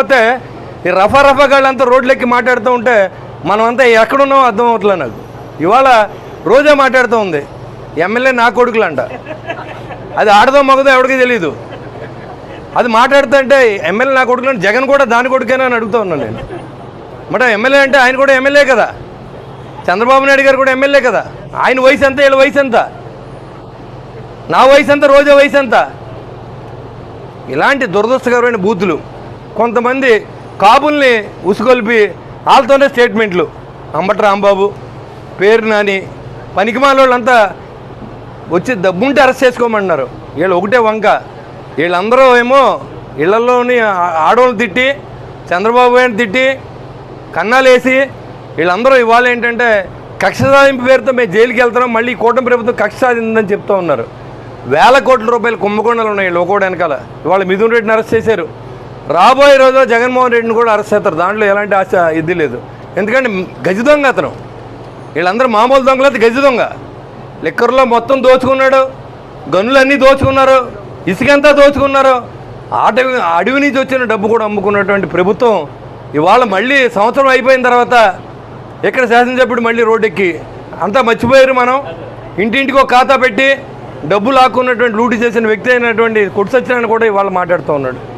పోతే ఈ రఫా రఫాగాళ్ళంతా రోడ్లెక్కి మాట్లాడుతూ ఉంటే మనమంతా ఎక్కడున్నామో అర్థం అవట్లే నాకు. ఇవాళ రోజే మాట్లాడుతూ ఉంది. ఎమ్మెల్యే నా కొడుకులంట. అది ఆడదో మగదో ఎవడికి తెలియదు అది మాట్లాడుతుంటే ఎమ్మెల్యే నా కొడుకులు అంటే జగన్ కూడా దాని కొడుకేనా అని అడుగుతూ ఉన్నాను నేను. మట ఎమ్మెల్యే అంటే ఆయన కూడా ఎమ్మెల్యే కదా. చంద్రబాబు నాయుడు గారు కూడా ఎమ్మెల్యే కదా. ఆయన వయసు ఎంత వీళ్ళ వయసు ఎంత? నా వయసు ఎంత రోజా వయసు ఎంత? ఇలాంటి దురదృష్టకరమైన బూతులు. కొంతమంది కాబుల్ని ఉసుగొల్పి వాళ్ళతోనే స్టేట్మెంట్లు. అంబట రాంబాబు పేరు నాని పనికిమాల వాళ్ళంతా వచ్చి డబ్బుంటే అరెస్ట్ చేసుకోమంటున్నారు వీళ్ళు ఒకటే వంక. వీళ్ళందరూ ఏమో ఇళ్ళలోని ఆడవాళ్ళు తిట్టి చంద్రబాబు గారిని తిట్టి కన్నాలేసి వీళ్ళందరూ ఇవాళ ఏంటంటే కక్ష సాధింపు పేరుతో మేము జైలుకి వెళ్తున్నాం మళ్ళీ కూటమి ప్రభుత్వం కక్ష సాధిందని చెప్తూ ఉన్నారు. వేల కోట్ల రూపాయలు కుంభకోణాలు ఉన్నాయి వీళ్ళు ఒకటి వెనకాల. ఇవాళ మిథున్ రెడ్డిని అరెస్ట్ చేశారు. రాబోయే రోజుల్లో జగన్మోహన్ రెడ్డిని కూడా అరెస్ట్ చేస్తారు. దాంట్లో ఎలాంటి ఆశ ఇది లేదు. ఎందుకంటే గజ దొంగ అతను. వీళ్ళందరూ మామూలు దొంగలు గజ దొంగ. లిక్కర్లో మొత్తం దోచుకున్నాడు. గనులన్నీ దోచుకున్నారు. ఇసుకంతా దోచుకున్నారు. అటవి అడవి నుంచి వచ్చిన డబ్బు కూడా అమ్ముకున్నటువంటి ప్రభుత్వం ఇవాళ మళ్ళీ సంవత్సరం అయిపోయిన తర్వాత ఇక్కడ శాసనసభ్యుడు మళ్ళీ రోడ్డెక్కి. అంతా మర్చిపోయారు మనం. ఇంటింటికి ఒక ఖాతా పెట్టి డబ్బు లాక్కున్నటువంటి లూటీ చేసిన వ్యక్తి అయినటువంటి కొట్టు కూడా ఇవాళ మాట్లాడుతూ ఉన్నాడు.